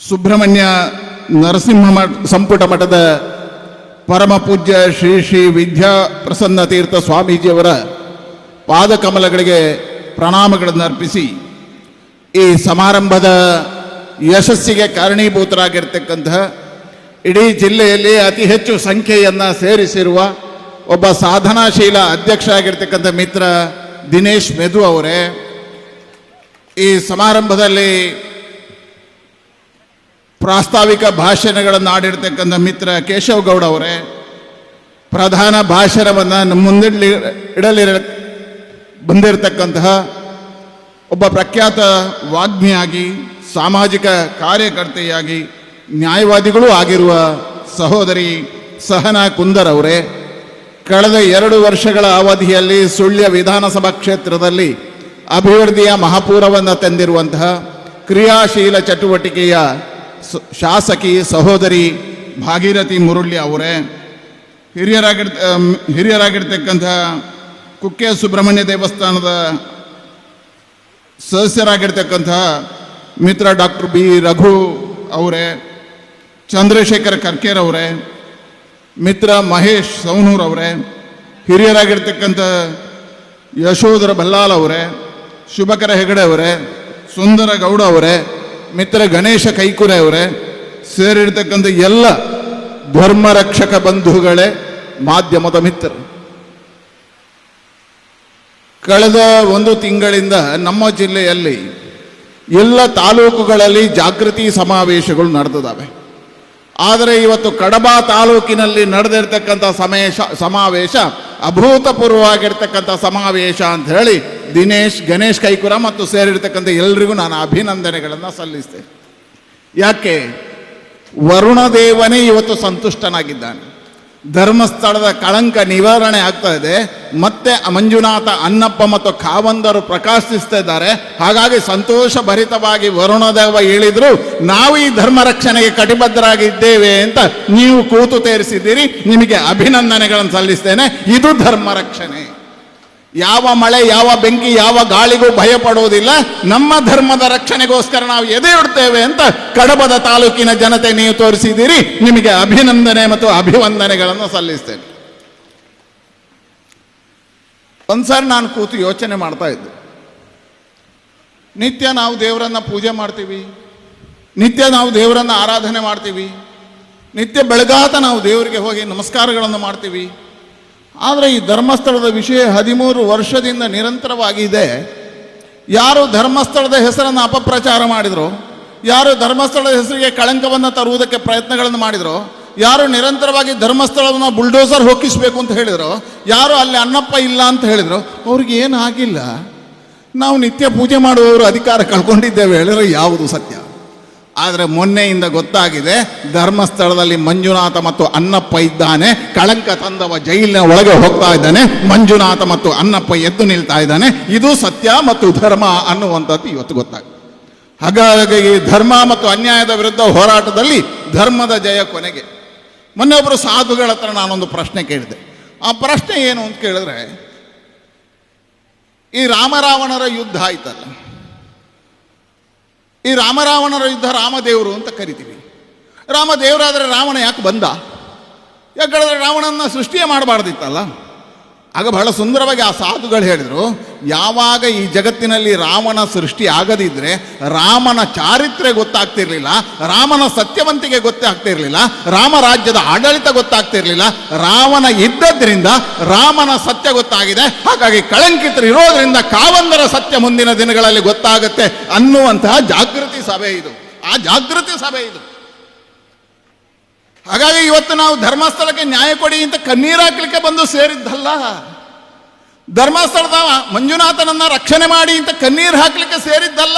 ಸುಬ್ರಹ್ಮಣ್ಯ ನರಸಿಂಹ ಮಠ, ಸಂಪುಟ ಮಠದ ಪರಮ ಪೂಜ್ಯ ಶ್ರೀ ಶ್ರೀ ವಿದ್ಯಾ ಪ್ರಸನ್ನ ತೀರ್ಥ ಸ್ವಾಮೀಜಿಯವರ ಪಾದಕಮಲಗಳಿಗೆ ಪ್ರಣಾಮಗಳನ್ನು ಅರ್ಪಿಸಿ, ಈ ಸಮಾರಂಭದ ಯಶಸ್ಸಿಗೆ ಕಾರಣೀಭೂತರಾಗಿರ್ತಕ್ಕಂತಹ ಇಡೀ ಜಿಲ್ಲೆಯಲ್ಲಿ ಅತಿ ಹೆಚ್ಚು ಸಂಖ್ಯೆಯನ್ನು ಸೇರಿಸಿರುವ ಒಬ್ಬ ಸಾಧನಾಶೀಲ ಅಧ್ಯಕ್ಷ ಆಗಿರ್ತಕ್ಕಂಥ ಮಿತ್ರ ದಿನೇಶ್ ಮೆದು ಅವರೇ. ಈ ಸಮಾರಂಭದಲ್ಲಿ ಪ್ರಾಸ್ತಾವಿಕ ಭಾಷಣಗಳನ್ನು ಆಡಿರ್ತಕ್ಕಂಥ ಮಿತ್ರ ಕೇಶವ್ ಗೌಡ ಅವರೇ, ಪ್ರಧಾನ ಭಾಷಣವನ್ನು ನಮ್ಮ ಮುಂದಿಡಲಿ ಇಡಲಿರ, ಬಂದಿರತಕ್ಕಂತಹ ಒಬ್ಬ ಪ್ರಖ್ಯಾತ ವಾಗ್ಮಿಯಾಗಿ, ಸಾಮಾಜಿಕ ಕಾರ್ಯಕರ್ತೆಯಾಗಿ, ನ್ಯಾಯವಾದಿಗಳೂ ಆಗಿರುವ ಸಹೋದರಿ ಸಹನಾ ಕುಂದರ್ ಅವರೇ, ಕಳೆದ ಎರಡು ವರ್ಷಗಳ ಅವಧಿಯಲ್ಲಿ ಸುಳ್ಯ ವಿಧಾನಸಭಾ ಕ್ಷೇತ್ರದಲ್ಲಿ ಅಭಿವೃದ್ಧಿಯ ಮಹಾಪೂರವನ್ನು ತಂದಿರುವಂತಹ ಕ್ರಿಯಾಶೀಲ ಚಟುವಟಿಕೆಯ ಶಾಸಕಿ ಸಹೋದರಿ ಭಾಗೀರಥಿ ಮುರುಳ್ಳಿ ಅವರೇ, ಹಿರಿಯರಾಗಿರ್ ಹಿರಿಯರಾಗಿರ್ತಕ್ಕಂಥ ಕುಕ್ಕೆ ಸುಬ್ರಹ್ಮಣ್ಯ ದೇವಸ್ಥಾನದ ಸದಸ್ಯರಾಗಿರ್ತಕ್ಕಂಥ ಮಿತ್ರ ಡಾಕ್ಟರ್ ಬಿ ರಘು ಅವರೇ, ಚಂದ್ರಶೇಖರ್ ಕರ್ಕೇರ್ ಅವರೇ, ಮಿತ್ರ ಮಹೇಶ್ ಸೌನೂರ್ ಅವರೇ, ಹಿರಿಯರಾಗಿರ್ತಕ್ಕಂಥ ಯಶೋಧರ ಬಲ್ಲಾಲ್ ಅವರೇ, ಶುಭಕರ ಹೆಗಡೆ ಅವರೇ, ಸುಂದರ ಗೌಡ ಅವರೇ ಮಿತ್ರ ಗಣೇಶ ಕೈಕುರೆ ಅವರೇ, ಸೇರಿರ್ತಕ್ಕಂಥ ಎಲ್ಲ ಧರ್ಮರಕ್ಷಕ ಬಂಧುಗಳೇ ಮಾಧ್ಯಮದ ಮಿತ್ರರು. ಕಳೆದ ಒಂದು ತಿಂಗಳಿಂದ ನಮ್ಮ ಜಿಲ್ಲೆಯಲ್ಲಿ ಎಲ್ಲ ತಾಲೂಕುಗಳಲ್ಲಿ ಜಾಗೃತಿ ಸಮಾವೇಶಗಳು ನಡೆದಿದ್ದಾವೆ. ಆದರೆ ಇವತ್ತು ಕಡಬ ತಾಲೂಕಿನಲ್ಲಿ ನಡೆದಿರ್ತಕ್ಕಂಥ ಸಮೇಶ ಸಮಾವೇಶ, ಅಭೂತಪೂರ್ವವಾಗಿರ್ತಕ್ಕಂಥ ಸಮಾವೇಶ ಅಂತ ಹೇಳಿ ದಿನೇಶ್, ಗಣೇಶ್ ಕೈಕುರ ಮತ್ತು ಸೇರಿರ್ತಕ್ಕಂಥ ಎಲ್ರಿಗೂ ನಾನು ಅಭಿನಂದನೆಗಳನ್ನು ಸಲ್ಲಿಸ್ತೇನೆ. ಯಾಕೆ? ವರುಣದೇವನೇ ಇವತ್ತು ಸಂತುಷ್ಟನಾಗಿದ್ದಾನೆ. ಧರ್ಮಸ್ಥಳದ ಕಳಂಕ ನಿವಾರಣೆ ಆಗ್ತಾ ಇದೆ. ಮತ್ತೆ ಮಂಜುನಾಥ ಅನ್ನಪ್ಪ ಮತ್ತು ಕಾವಂದರು ಪ್ರಕಾಶಿಸ್ತಾ ಇದ್ದಾರೆ. ಹಾಗಾಗಿ ಸಂತೋಷ ಭರಿತವಾಗಿ ವರುಣದೇವ ಹೇಳಿದ್ರು, ನಾವು ಈ ಧರ್ಮ ರಕ್ಷಣೆಗೆ ಕಟಿಬದ್ಧರಾಗಿದ್ದೇವೆ ಅಂತ ನೀವು ಕೂತು ತೇರಿಸಿದ್ದೀರಿ. ನಿಮಗೆ ಅಭಿನಂದನೆಗಳನ್ನು ಸಲ್ಲಿಸ್ತೇನೆ. ಇದು ಧರ್ಮ ರಕ್ಷಣೆ. ಯಾವ ಮಳೆ, ಯಾವ ಬೆಂಕಿ, ಯಾವ ಗಾಳಿಗೂ ಭಯ ಪಡೋದಿಲ್ಲ ನಮ್ಮ ಧರ್ಮದ ರಕ್ಷಣೆಗೋಸ್ಕರ ನಾವು ಎದೆ ಇಡ್ತೇವೆ ಅಂತ ಕಡಬದ ತಾಲೂಕಿನ ಜನತೆ ನೀವು ತೋರಿಸಿದ್ದೀರಿ. ನಿಮಗೆ ಅಭಿನಂದನೆ ಮತ್ತು ಅಭಿವಂದನೆಗಳನ್ನು ಸಲ್ಲಿಸ್ತೇನೆ. ಒಂದ್ಸಾರಿ ನಾನು ಕೂತು ಯೋಚನೆ ಮಾಡ್ತಾ ಇದ್ದೆ. ನಿತ್ಯ ನಾವು ದೇವರನ್ನ ಪೂಜೆ ಮಾಡ್ತೀವಿ. ನಿತ್ಯ ನಾವು ದೇವರನ್ನ ಆರಾಧನೆ ಮಾಡ್ತೀವಿ. ನಿತ್ಯ ಬೆಳಗಾತ ನಾವು ದೇವರಿಗೆ ಹೋಗಿ ನಮಸ್ಕಾರಗಳನ್ನು ಮಾಡ್ತೀವಿ. ಆದರೆ ಈ ಧರ್ಮಸ್ಥಳದ ವಿಷಯ ಹದಿಮೂರು ವರ್ಷದಿಂದ ನಿರಂತರವಾಗಿದೆ. ಯಾರು ಧರ್ಮಸ್ಥಳದ ಹೆಸರನ್ನು ಅಪಪ್ರಚಾರ ಮಾಡಿದರು? ಯಾರು ಧರ್ಮಸ್ಥಳದ ಹೆಸರಿಗೆ ಕಳಂಕವನ್ನು ತರುವುದಕ್ಕೆ ಪ್ರಯತ್ನಗಳನ್ನು ಮಾಡಿದರು? ಯಾರು ನಿರಂತರವಾಗಿ ಧರ್ಮಸ್ಥಳವನ್ನು ಬುಲ್ಡೋಸರ್ ಹೊಕ್ಕಿಸ್ಬೇಕು ಅಂತ ಹೇಳಿದರು? ಯಾರು ಅಲ್ಲಿ ಅನ್ನಪ್ಪ ಇಲ್ಲ ಅಂತ ಹೇಳಿದರು? ಅವ್ರಿಗೆ ಏನು ಆಗಿಲ್ಲ ನಾವು ನಿತ್ಯ ಪೂಜೆ ಮಾಡುವವರು ಅಧಿಕಾರ ಕಳ್ಕೊಂಡಿದ್ದೇವೆ ಹೇಳಿದ್ರೆ ಯಾವುದು ಸತ್ಯ? ಆದರೆ ಮೊನ್ನೆಯಿಂದ ಗೊತ್ತಾಗಿದೆ ಧರ್ಮಸ್ಥಳದಲ್ಲಿ ಮಂಜುನಾಥ ಮತ್ತು ಅನ್ನಪ್ಪ ಇದ್ದಾನೆ. ಕಳಂಕ ತಂದವ ಜೈಲಿನ ಒಳಗೆ ಹೋಗ್ತಾ ಇದ್ದಾನೆ. ಮಂಜುನಾಥ ಮತ್ತು ಅನ್ನಪ್ಪ ಎದ್ದು ನಿಲ್ತಾ ಇದ್ದಾನೆ. ಇದು ಸತ್ಯ ಮತ್ತು ಧರ್ಮ ಅನ್ನುವಂಥದ್ದು ಇವತ್ತು ಗೊತ್ತಾಗಿದೆ. ಹಾಗಾಗಿ ಈ ಧರ್ಮ ಮತ್ತು ಅನ್ಯಾಯದ ವಿರುದ್ಧ ಹೋರಾಟದಲ್ಲಿ ಧರ್ಮದ ಜಯ ಕೊನೆಗೆ. ಮೊನ್ನೆ ಒಬ್ಬರು ಸಾಧುಗಳ ಹತ್ರ ನಾನೊಂದು ಪ್ರಶ್ನೆ ಕೇಳಿದೆ. ಆ ಪ್ರಶ್ನೆ ಏನು ಅಂತ ಕೇಳಿದ್ರೆ, ಈ ರಾಮರಾವಣರ ಯುದ್ಧ ಆಯ್ತಲ್ಲ. ಈ ರಾಮರಾವಣರ ಯುದ್ಧ ರಾಮದೇವರು ಅಂತ ಕರಿತೀವಿ. ರಾಮದೇವರಾದರೆ ರಾವಣ ಯಾಕೆ ಬಂದ? ಯಾಕಂದ್ರೆ ರಾವಣನ ಸೃಷ್ಟಿಯೇ ಮಾಡಬಾರ್ದಿತ್ತಲ್ಲ? ಆಗ ಬಹಳ ಸುಂದರವಾಗಿ ಆ ಸಾಧುಗಳು ಹೇಳಿದರು, ಯಾವಾಗ ಈ ಜಗತ್ತಿನಲ್ಲಿ ರಾಮನ ಸೃಷ್ಟಿ ಆಗದಿದ್ರೆ ರಾಮನ ಚಾರಿತ್ರೆ ಗೊತ್ತಾಗ್ತಿರ್ಲಿಲ್ಲ, ರಾಮನ ಸತ್ಯವಂತಿಕೆ ಗೊತ್ತಾಗ್ತಿರಲಿಲ್ಲ, ರಾಮ ರಾಜ್ಯದ ಆಡಳಿತ ಗೊತ್ತಾಗ್ತಿರ್ಲಿಲ್ಲ, ರಾಮನ ಇದ್ದದ್ರಿಂದ ರಾಮನ ಸತ್ಯ ಗೊತ್ತಾಗಿದೆ, ಹಾಗಾಗಿ ಕಳಂಕಿತರು ಇರೋದ್ರಿಂದ ಕಾವಂದರ ಸತ್ಯ ಮುಂದಿನ ದಿನಗಳಲ್ಲಿ ಗೊತ್ತಾಗುತ್ತೆ ಅನ್ನುವಂತಹ ಜಾಗೃತಿ ಸಭೆ ಇದು. ಆ ಜಾಗೃತಿ ಸಭೆ ಇದು. ಹಾಗಾಗಿ ಇವತ್ತು ನಾವು ಧರ್ಮಸ್ಥಳಕ್ಕೆ ನ್ಯಾಯ ಕೊಡಿ ಅಂತ ಕಣ್ಣೀರು ಹಾಕ್ಲಿಕ್ಕೆ ಬಂದು ಸೇರಿದ್ದಲ್ಲ. ಧರ್ಮಸ್ಥಳದ ಮಂಜುನಾಥನನ್ನ ರಕ್ಷಣೆ ಮಾಡಿ ಅಂತ ಕಣ್ಣೀರು ಹಾಕ್ಲಿಕ್ಕೆ ಸೇರಿದ್ದಲ್ಲ.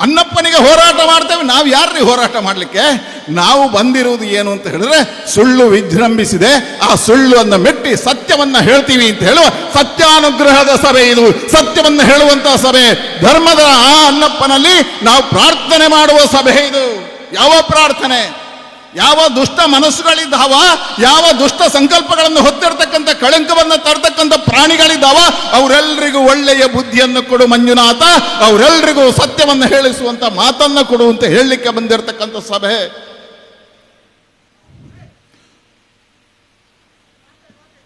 ಅನ್ನಪ್ಪನಿಗೆ ಹೋರಾಟ ಮಾಡ್ತೇವೆ, ನಾವು ಯಾರ್ರಿ ಹೋರಾಟ ಮಾಡಲಿಕ್ಕೆ? ನಾವು ಬಂದಿರುವುದು ಏನು ಅಂತ ಹೇಳಿದ್ರೆ, ಸುಳ್ಳು ವಿಜೃಂಭಿಸಿದೆ, ಆ ಸುಳ್ಳು ಮೆಟ್ಟಿ ಸತ್ಯವನ್ನ ಹೇಳ್ತೀವಿ ಅಂತ ಹೇಳುವ ಸತ್ಯಾನುಗ್ರಹದ ಸಭೆ ಇದು. ಸತ್ಯವನ್ನ ಹೇಳುವಂತಹ ಸಭೆ. ಧರ್ಮದ ಆ ಅನ್ನಪ್ಪನಲ್ಲಿ ನಾವು ಪ್ರಾರ್ಥನೆ ಮಾಡುವ ಸಭೆ ಇದು. ಯಾವ ಪ್ರಾರ್ಥನೆ? ಯಾವ ದುಷ್ಟ ಮನಸ್ಸುಗಳಿದ್ದಾವ, ಯಾವ ದುಷ್ಟ ಸಂಕಲ್ಪಗಳನ್ನು ಹೊತ್ತಿರ್ತಕ್ಕಂಥ ಕಳಂಕವನ್ನು ತರ್ತಕ್ಕಂಥ ಪ್ರಾಣಿಗಳಿದ್ದಾವ ಅವರೆಲ್ಲರಿಗೂ ಒಳ್ಳೆಯ ಬುದ್ಧಿಯನ್ನು ಕೊಡು ಮಂಜುನಾಥ ಅವರೆಲ್ಲರಿಗೂ ಸತ್ಯವನ್ನು ಹೇಳಿಸುವಂತ ಮಾತನ್ನು ಕೊಡು ಅಂತ ಹೇಳಲಿಕ್ಕೆ ಬಂದಿರತಕ್ಕಂಥ ಸಭೆ.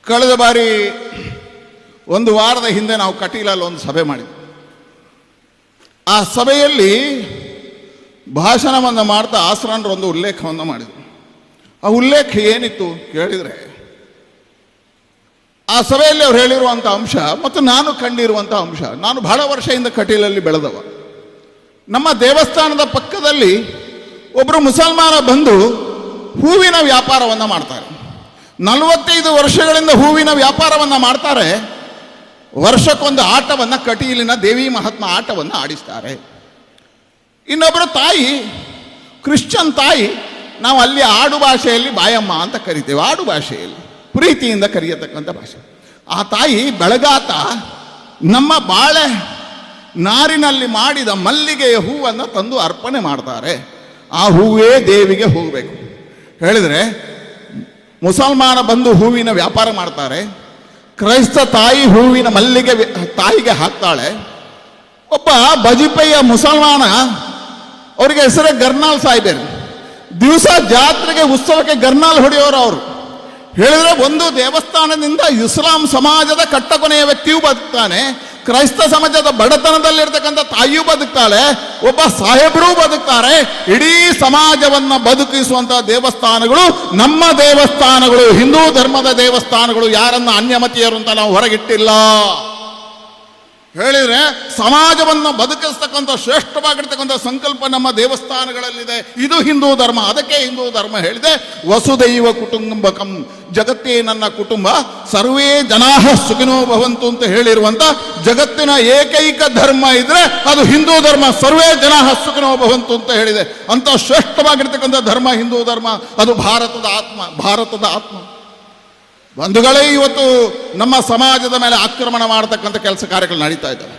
ಕಳೆದ ಬಾರಿ ಒಂದು ವಾರದ ಹಿಂದೆ ನಾವು ಕಟೀಲಲ್ಲಿ ಒಂದು ಸಭೆ ಮಾಡಿದ್ವಿ. ಆ ಸಭೆಯಲ್ಲಿ ಭಾಷಣವನ್ನು ಮಾಡ್ತಾ ಆಸರಾನ್ರು ಒಂದು ಉಲ್ಲೇಖವನ್ನು ಮಾಡಿದರು. ಆ ಉಲ್ಲೇಖ ಏನಿತ್ತು ಕೇಳಿದರೆ, ಆ ಸಭೆಯಲ್ಲಿ ಅವ್ರು ಹೇಳಿರುವಂಥ ಅಂಶ ಮತ್ತು ನಾನು ಕಂಡಿರುವಂಥ ಅಂಶ, ನಾನು ಬಹಳ ವರ್ಷದಿಂದ ಕಟೀಲಲ್ಲಿ ಬೆಳೆದವ. ನಮ್ಮ ದೇವಸ್ಥಾನದ ಪಕ್ಕದಲ್ಲಿ ಒಬ್ಬರು ಮುಸಲ್ಮಾನ ಬಂದು ಹೂವಿನ ವ್ಯಾಪಾರವನ್ನು ಮಾಡ್ತಾರೆ. ನಲವತ್ತೈದು ವರ್ಷಗಳಿಂದ ಹೂವಿನ ವ್ಯಾಪಾರವನ್ನು ಮಾಡ್ತಾರೆ. ವರ್ಷಕ್ಕೊಂದು ಆಟವನ್ನು ಕಟೀಲಿನ ದೇವಿ ಮಹಾತ್ಮ ಆಟವನ್ನು ಆಡಿಸ್ತಾರೆ. ಇನ್ನೊಬ್ಬರು ತಾಯಿ, ಕ್ರಿಶ್ಚಿಯನ್ ತಾಯಿ ನಾವು ಅಲ್ಲಿ ಆಡು ಭಾಷೆಯಲ್ಲಿ ಬಾಯಮ್ಮ ಅಂತ ಕರಿತೇವೆ, ಆಡು ಭಾಷೆಯಲ್ಲಿ, ಪ್ರೀತಿಯಿಂದ ಕರೆಯತಕ್ಕಂಥ ಭಾಷೆ. ಆ ತಾಯಿ ಬೆಳಗಾತ, ನಮ್ಮ ಬಾಳೆ ನಾರಿನಲ್ಲಿ ಮಾಡಿದ ಮಲ್ಲಿಗೆಯ ಹೂವನ್ನು ತಂದು ಅರ್ಪಣೆ ಮಾಡ್ತಾರೆ. ಆ ಹೂವೇ ದೇವಿಗೆ ಹೋಗಬೇಕು. ಹೇಳಿದರೆ, ಮುಸಲ್ಮಾನ ಬಂದು ಹೂವಿನ ವ್ಯಾಪಾರ ಮಾಡ್ತಾರೆ, ಕ್ರೈಸ್ತ ತಾಯಿ ಹೂವಿನ ಮಲ್ಲಿಗೆ ತಾಯಿಗೆ ಹಾಕ್ತಾಳೆ, ಒಬ್ಬ ಬಜಿಪಯ್ಯ ಮುಸಲ್ಮಾನ, ಅವರಿಗೆ ಹೆಸರೇ ಗರ್ನಾಲ್ ಸಾಯ್ಬೇರು ದಿವಸ ಜಾತ್ರೆಗೆ ಉತ್ಸವಕ್ಕೆ ಗರ್ನಾಲ್ ಹೊಡೆಯೋರು ಅವರು. ಹೇಳಿದ್ರೆ ಒಂದು ದೇವಸ್ಥಾನದಿಂದ ಇಸ್ಲಾಂ ಸಮಾಜದ ಕಟ್ಟಕೊನೆಯ ವ್ಯಕ್ತಿಯೂ ಬದುಕ್ತಾನೆ, ಕ್ರೈಸ್ತ ಸಮಾಜದ ಬಡತನದಲ್ಲಿರ್ತಕ್ಕಂಥ ತಾಯಿಯೂ ಬದುಕ್ತಾಳೆ, ಒಬ್ಬ ಸಾಹೇಬರೂ ಬದುಕ್ತಾರೆ. ಇಡೀ ಸಮಾಜವನ್ನ ಬದುಕಿಸುವಂತಹ ದೇವಸ್ಥಾನಗಳು ನಮ್ಮ ದೇವಸ್ಥಾನಗಳು, ಹಿಂದೂ ಧರ್ಮದ ದೇವಸ್ಥಾನಗಳು, ಯಾರನ್ನ ಅನ್ಯಮತಿಯರು ಅಂತ ನಾವು ಹೊರಗಿಟ್ಟಿಲ್ಲ. ಹೇಳಿದ್ರೆ ಸಮಾಜವನ್ನು ಬದುಕಿಸ್ತಕ್ಕಂಥ ಶ್ರೇಷ್ಠವಾಗಿರ್ತಕ್ಕಂಥ ಸಂಕಲ್ಪ ನಮ್ಮ ದೇವಸ್ಥಾನಗಳಲ್ಲಿದೆ. ಇದು ಹಿಂದೂ ಧರ್ಮ, ಅದಕ್ಕೆ ಹಿಂದೂ ಧರ್ಮ ಹೇಳಿದೆ. ವಸುದೈವ ಕುಟುಂಬಕಂ, ಜಗತ್ತೇ ನನ್ನ ಕುಟುಂಬ, ಸರ್ವೇ ಜನಾಹ ಸುಖಿನೋ ಭವಂತು ಅಂತ ಹೇಳಿರುವಂತ ಜಗತ್ತಿನ ಏಕೈಕ ಧರ್ಮ ಇದ್ರೆ ಅದು ಹಿಂದೂ ಧರ್ಮ, ಸರ್ವೇ ಜನಾಹ ಸುಖಿನೋ ಭವಂತು ಅಂತ ಹೇಳಿದೆ. ಅಂತ ಶ್ರೇಷ್ಠವಾಗಿರ್ತಕ್ಕಂಥ ಧರ್ಮ ಹಿಂದೂ ಧರ್ಮ, ಅದು ಭಾರತದ ಆತ್ಮ ಭಾರತದ ಆತ್ಮ. ಬಂಧುಗಳೇ, ಇವತ್ತು ನಮ್ಮ ಸಮಾಜದ ಮೇಲೆ ಆಕ್ರಮಣ ಮಾಡತಕ್ಕಂಥ ಕೆಲಸ ಕಾರ್ಯಗಳು ನಡೀತಾ ಇದ್ದಾವೆ.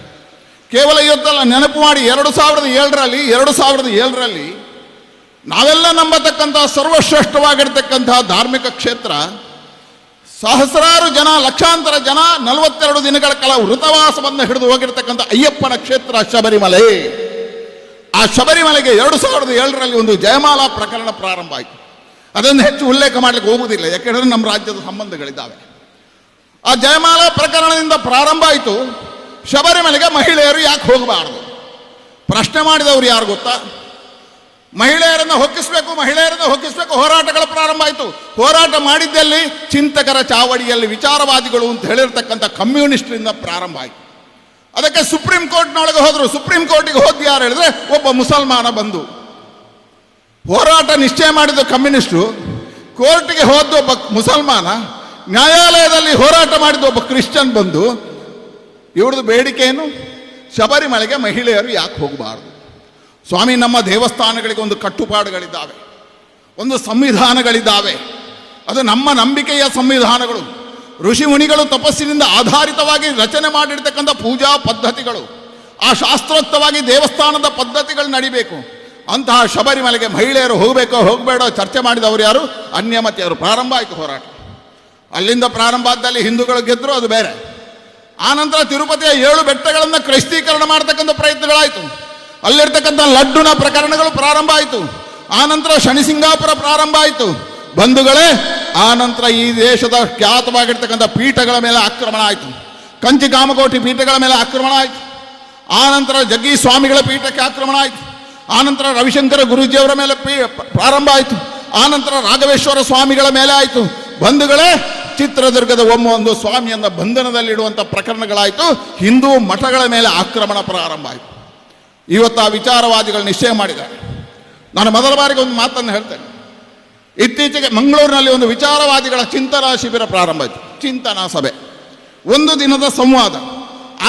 ಕೇವಲ ಇವತ್ತಲ್ಲ, ನೆನಪು ಮಾಡಿ, ಎರಡು ಸಾವಿರದ ಏಳರಲ್ಲಿ, ಎರಡು ಸಾವಿರದ ಏಳರಲ್ಲಿ ನಾವೆಲ್ಲ ನಂಬತಕ್ಕಂಥ ಸರ್ವಶ್ರೇಷ್ಠವಾಗಿರ್ತಕ್ಕಂಥ ಧಾರ್ಮಿಕ ಕ್ಷೇತ್ರ, ಸಹಸ್ರಾರು ಜನ, ಲಕ್ಷಾಂತರ ಜನ, ನಲವತ್ತೆರಡು ದಿನಗಳ ಕಾಲ ವೃತವಾಸವನ್ನು ಹಿಡಿದು ಹೋಗಿರ್ತಕ್ಕಂಥ ಅಯ್ಯಪ್ಪನ ಕ್ಷೇತ್ರ ಶಬರಿಮಲೆ. ಆ ಶಬರಿಮಲೆಗೆ ಎರಡು ಸಾವಿರದ ಏಳರಲ್ಲಿ ಒಂದು ಜಯಮಾಲಾ ಪ್ರಕರಣ ಪ್ರಾರಂಭ ಆಯಿತು. ಅದನ್ನು ಹೆಚ್ಚು ಉಲ್ಲೇಖ ಮಾಡಲಿಕ್ಕೆ ಹೋಗುವುದಿಲ್ಲ. ಯಾಕೆಂದ್ರೆ ನಮ್ಮ ರಾಜ್ಯದ ಸಂಬಂಧಗಳಿದ್ದಾವೆ. ಆ ಜಯಮಾಲಾ ಪ್ರಕರಣದಿಂದ ಪ್ರಾರಂಭ ಆಯಿತು. ಶಬರಿಮಲೆಗೆ ಮಹಿಳೆಯರು ಯಾಕೆ ಹೋಗಬಾರದು? ಪ್ರಶ್ನೆ ಮಾಡಿದವರು ಯಾರು ಗೊತ್ತಾ? ಮಹಿಳೆಯರನ್ನು ಹೊಕ್ಕಿಸಬೇಕು ಮಹಿಳೆಯರನ್ನು ಹೊಕ್ಕಿಸಬೇಕು ಹೋರಾಟಗಳ ಪ್ರಾರಂಭ ಆಯಿತು. ಹೋರಾಟ ಮಾಡಿದ್ದಲ್ಲಿ ಚಿಂತಕರ ಚಾವಡಿಯಲ್ಲಿ ವಿಚಾರವಾದಿಗಳು ಅಂತ ಹೇಳಿರ್ತಕ್ಕಂಥ ಕಮ್ಯುನಿಸ್ಟ್ರಿಂದ ಪ್ರಾರಂಭ ಆಯಿತು. ಅದಕ್ಕೆ ಸುಪ್ರೀಂ ಕೋರ್ಟ್ನೊಳಗೆ ಹೋದರು. ಸುಪ್ರೀಂ ಕೋರ್ಟಿಗೆ ಹೋದ್ ಯಾರು ಹೇಳಿದ್ರೆ, ಒಬ್ಬ ಮುಸಲ್ಮಾನ ಬಂದು. ಹೋರಾಟ ನಿಶ್ಚಯ ಮಾಡಿದ ಕಮ್ಯುನಿಸ್ಟು, ಕೋರ್ಟ್ಗೆ ಹೋದ ಒಬ್ಬ ಮುಸಲ್ಮಾನ, ನ್ಯಾಯಾಲಯದಲ್ಲಿ ಹೋರಾಟ ಮಾಡಿದ ಒಬ್ಬ ಕ್ರಿಶ್ಚಿಯನ್ ಬಂದು ಇವ್ರದ್ದು ಬೇಡಿಕೆ ಏನು? ಶಬರಿಮಲೆಗೆ ಮಹಿಳೆಯರು ಯಾಕೆ ಹೋಗಬಾರ್ದು? ಸ್ವಾಮಿ, ನಮ್ಮ ದೇವಸ್ಥಾನಗಳಿಗೆ ಒಂದು ಕಟ್ಟುಪಾಡುಗಳಿದ್ದಾವೆ, ಒಂದು ಸಂವಿಧಾನಗಳಿದ್ದಾವೆ. ಅದು ನಮ್ಮ ನಂಬಿಕೆಯ ಸಂವಿಧಾನಗಳು. ಋಷಿ ಮುನಿಗಳು ತಪಸ್ಸಿನಿಂದ ಆಧಾರಿತವಾಗಿ ರಚನೆ ಮಾಡಿರ್ತಕ್ಕಂಥ ಪೂಜಾ ಪದ್ಧತಿಗಳು. ಆ ಶಾಸ್ತ್ರೋಕ್ತವಾಗಿ ದೇವಸ್ಥಾನದ ಪದ್ಧತಿಗಳು ನಡಿಬೇಕು. ಅಂತಹ ಶಬರಿಮಲೆಗೆ ಮಹಿಳೆಯರು ಹೋಗಬೇಕೋ ಹೋಗಬೇಡೋ ಚರ್ಚೆ ಮಾಡಿದವರು ಯಾರು? ಅನ್ಯಮತಿಯವರು ಪ್ರಾರಂಭ ಆಯಿತು ಹೋರಾಟ. ಅಲ್ಲಿಂದ ಪ್ರಾರಂಭ ಆದಲ್ಲಿ ಹಿಂದೂಗಳು ಗೆದ್ದರು ಅದು ಬೇರೆ. ಆನಂತರ ತಿರುಪತಿಯ ಏಳು ಬೆಟ್ಟಗಳನ್ನು ಕ್ರೈಸ್ತೀಕರಣ ಮಾಡತಕ್ಕಂಥ ಪ್ರಯತ್ನಗಳಾಯಿತು. ಅಲ್ಲಿರ್ತಕ್ಕಂಥ ಲಡ್ಡುನ ಪ್ರಕರಣಗಳು ಪ್ರಾರಂಭ ಆಯಿತು. ಆನಂತರ ಶನಿಸಿಂಗಾಪುರ ಪ್ರಾರಂಭ ಆಯಿತು. ಬಂಧುಗಳೇ ಆನಂತರ ಈ ದೇಶದ ಖ್ಯಾತವಾಗಿರ್ತಕ್ಕಂಥ ಪೀಠಗಳ ಮೇಲೆ ಆಕ್ರಮಣ ಆಯಿತು. ಕಂಚಿ ಕಾಮಕೋಟಿ ಪೀಠಗಳ ಮೇಲೆ ಆಕ್ರಮಣ ಆಯಿತು. ಆನಂತರ ಜಗ್ಗಿ ಸ್ವಾಮಿಗಳ ಪೀಠಕ್ಕೆ ಆಕ್ರಮಣ ಆಯಿತು. ಆನಂತರ ರವಿಶಂಕರ ಗುರೂಜಿಯವರ ಮೇಲೆ ಪ್ರಾರಂಭ ಆಯಿತು. ಆನಂತರ ರಾಘವೇಶ್ವರ ಸ್ವಾಮಿಗಳ ಮೇಲೆ ಆಯಿತು. ಬಂಧುಗಳೇ, ಚಿತ್ರದುರ್ಗದ ಒಮ್ಮ ಒಂದು ಸ್ವಾಮಿಯನ್ನ ಬಂಧನದಲ್ಲಿಡುವಂಥ ಪ್ರಕರಣಗಳಾಯಿತು. ಹಿಂದೂ ಮಠಗಳ ಮೇಲೆ ಆಕ್ರಮಣ ಪ್ರಾರಂಭ ಆಯಿತು. ಇವತ್ತು ಆ ವಿಚಾರವಾದಿಗಳು ನಿಶ್ಚಯ ಮಾಡಿದ್ದಾರೆ. ನಾನು ಮೊದಲ ಬಾರಿಗೆ ಒಂದು ಮಾತನ್ನು ಹೇಳ್ತೇನೆ. ಇತ್ತೀಚೆಗೆ ಮಂಗಳೂರಿನಲ್ಲಿ ಒಂದು ವಿಚಾರವಾದಿಗಳ ಚಿಂತನಾ ಶಿಬಿರ ಪ್ರಾರಂಭ ಆಯಿತು. ಚಿಂತನಾ ಸಭೆ. ಒಂದು ದಿನದ ಸಂವಾದ.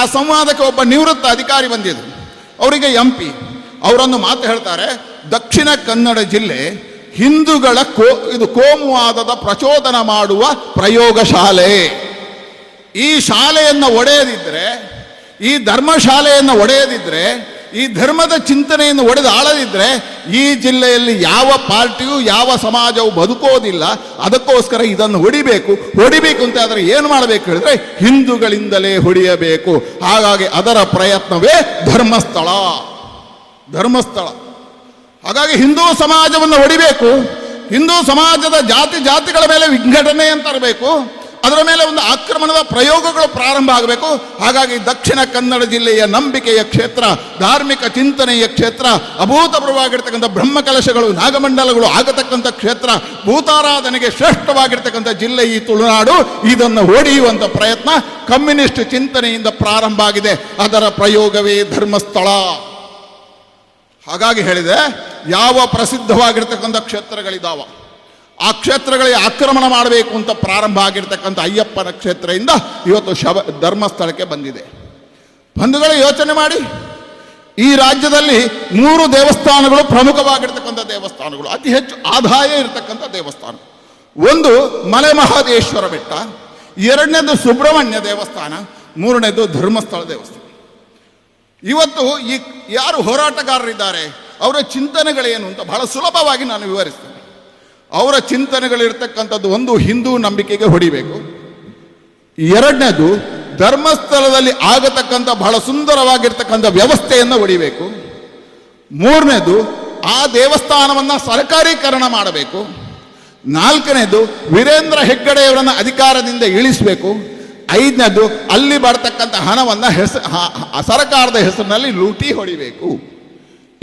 ಆ ಸಂವಾದಕ್ಕೆ ಒಬ್ಬ ನಿವೃತ್ತ ಅಧಿಕಾರಿ ಬಂದಿದ್ದರು ಅವರಿಗೆ ಎಂ ಪಿ. ಅವರೊಂದು ಮಾತು ಹೇಳ್ತಾರೆ, ದಕ್ಷಿಣ ಕನ್ನಡ ಜಿಲ್ಲೆ ಹಿಂದೂಗಳ ಕೋ, ಇದು ಕೋಮುವಾದದ ಪ್ರಚೋದನ ಮಾಡುವ ಪ್ರಯೋಗಶಾಲೆ ಈ ಶಾಲೆಯನ್ನು ಒಡೆಯದಿದ್ದರೆ ಈ ಧರ್ಮಶಾಲೆಯನ್ನು ಒಡೆಯದಿದ್ದರೆ ಈ ಧರ್ಮದ ಚಿಂತನೆಯನ್ನು ಒಡೆದು ಆಳದಿದ್ದರೆ ಈ ಜಿಲ್ಲೆಯಲ್ಲಿ ಯಾವ ಪಾರ್ಟಿಯು, ಯಾವ ಸಮಾಜವು ಬದುಕೋದಿಲ್ಲ. ಅದಕ್ಕೋಸ್ಕರ ಇದನ್ನು ಹೊಡಿಬೇಕು. ಹೊಡಿಬೇಕು ಅಂತ ಆದರೆ ಏನು ಮಾಡಬೇಕು ಹೇಳಿದ್ರೆ, ಹಿಂದೂಗಳಿಂದಲೇ ಹೊಡೆಯಬೇಕು. ಹಾಗಾಗಿ ಅದರ ಪ್ರಯತ್ನವೇ ಧರ್ಮಸ್ಥಳ. ಧರ್ಮಸ್ಥಳ. ಹಾಗಾಗಿ ಹಿಂದೂ ಸಮಾಜವನ್ನು ಹೊಡಿಬೇಕು. ಹಿಂದೂ ಸಮಾಜದ ಜಾತಿ ಜಾತಿಗಳ ಮೇಲೆ ವಿಘಟನೆ ಅಂತ ಇರಬೇಕು ಅದರ ಮೇಲೆ ಒಂದು ಆಕ್ರಮಣದ ಪ್ರಯೋಗಗಳು ಪ್ರಾರಂಭ ಆಗಬೇಕು. ಹಾಗಾಗಿ ದಕ್ಷಿಣ ಕನ್ನಡ ಜಿಲ್ಲೆಯ ನಂಬಿಕೆಯ ಕ್ಷೇತ್ರ, ಧಾರ್ಮಿಕ ಚಿಂತನೆಯ ಕ್ಷೇತ್ರ, ಅಭೂತಪೂರ್ವವಾಗಿರ್ತಕ್ಕಂಥ ಬ್ರಹ್ಮಕಲಶಗಳು, ನಾಗಮಂಡಲಗಳು ಆಗತಕ್ಕಂಥ ಕ್ಷೇತ್ರ, ಭೂತಾರಾಧನೆಗೆ ಶ್ರೇಷ್ಠವಾಗಿರ್ತಕ್ಕಂಥ ಜಿಲ್ಲೆ ಈ ತುಳುನಾಡು, ಇದನ್ನು ಹೊಡೆಯುವಂಥ ಪ್ರಯತ್ನ ಕಮ್ಯುನಿಸ್ಟ್ ಚಿಂತನೆಯಿಂದ ಪ್ರಾರಂಭ ಆಗಿದೆ. ಅದರ ಪ್ರಯೋಗವೇ ಧರ್ಮಸ್ಥಳ. ಹಾಗಾಗಿ ಹೇಳಿದೆ, ಯಾವ ಪ್ರಸಿದ್ಧವಾಗಿರ್ತಕ್ಕಂಥ ಕ್ಷೇತ್ರಗಳಿದಾವ, ಆ ಕ್ಷೇತ್ರಗಳಿಗೆ ಆಕ್ರಮಣ ಮಾಡಬೇಕು ಅಂತ ಪ್ರಾರಂಭ ಆಗಿರ್ತಕ್ಕಂಥ ಅಯ್ಯಪ್ಪನ ಕ್ಷೇತ್ರದಿಂದ ಇವತ್ತು ಶವ, ಧರ್ಮಸ್ಥಳಕ್ಕೆ ಬಂದಿದೆ. ಬಂಧುಗಳು ಯೋಚನೆ ಮಾಡಿ. ಈ ರಾಜ್ಯದಲ್ಲಿ ಮೂರು ದೇವಸ್ಥಾನಗಳು ಪ್ರಮುಖವಾಗಿರ್ತಕ್ಕಂಥ ದೇವಸ್ಥಾನಗಳು, ಅತಿ ಹೆಚ್ಚು ಆದಾಯ ಇರತಕ್ಕಂಥ ದೇವಸ್ಥಾನ. ಒಂದು ಮಲೆ ಮಹಾದೇಶ್ವರ ಬೆಟ್ಟ, ಎರಡನೇದು ಸುಬ್ರಹ್ಮಣ್ಯ ದೇವಸ್ಥಾನ, ಮೂರನೇದು ಧರ್ಮಸ್ಥಳ ದೇವಸ್ಥಾನ. ಇವತ್ತು ಈ ಯಾರು ಹೋರಾಟಗಾರರಿದ್ದಾರೆ, ಅವರ ಚಿಂತನೆಗಳೇನು ಅಂತ ಬಹಳ ಸುಲಭವಾಗಿ ನಾನು ವಿವರಿಸ್ತೇನೆ. ಅವರ ಚಿಂತನೆಗಳಿರ್ತಕ್ಕಂಥದ್ದು ಒಂದು ಹಿಂದೂ ನಂಬಿಕೆಗೆ ಹೊಡಿಬೇಕು. ಎರಡನೇದು, ಧರ್ಮಸ್ಥಳದಲ್ಲಿ ಆಗತಕ್ಕಂಥ ಬಹಳ ಸುಂದರವಾಗಿರ್ತಕ್ಕಂಥ ವ್ಯವಸ್ಥೆಯನ್ನು ಹೊಡಿಬೇಕು. ಮೂರನೇದು, ಆ ದೇವಸ್ಥಾನವನ್ನು ಸರ್ಕಾರೀಕರಣ ಮಾಡಬೇಕು. ನಾಲ್ಕನೇದು, ವೀರೇಂದ್ರ ಹೆಗ್ಗಡೆಯವರನ್ನು ಅಧಿಕಾರದಿಂದ ಇಳಿಸಬೇಕು. ಐದನೇದು, ಅಲ್ಲಿ ಬರ್ತಕ್ಕಂಥ ಹಣವನ್ನು ಹೆಸರು ಸರಕಾರದ ಹೆಸರಿನಲ್ಲಿ ಲೂಟಿ ಹೊಡಿಬೇಕು.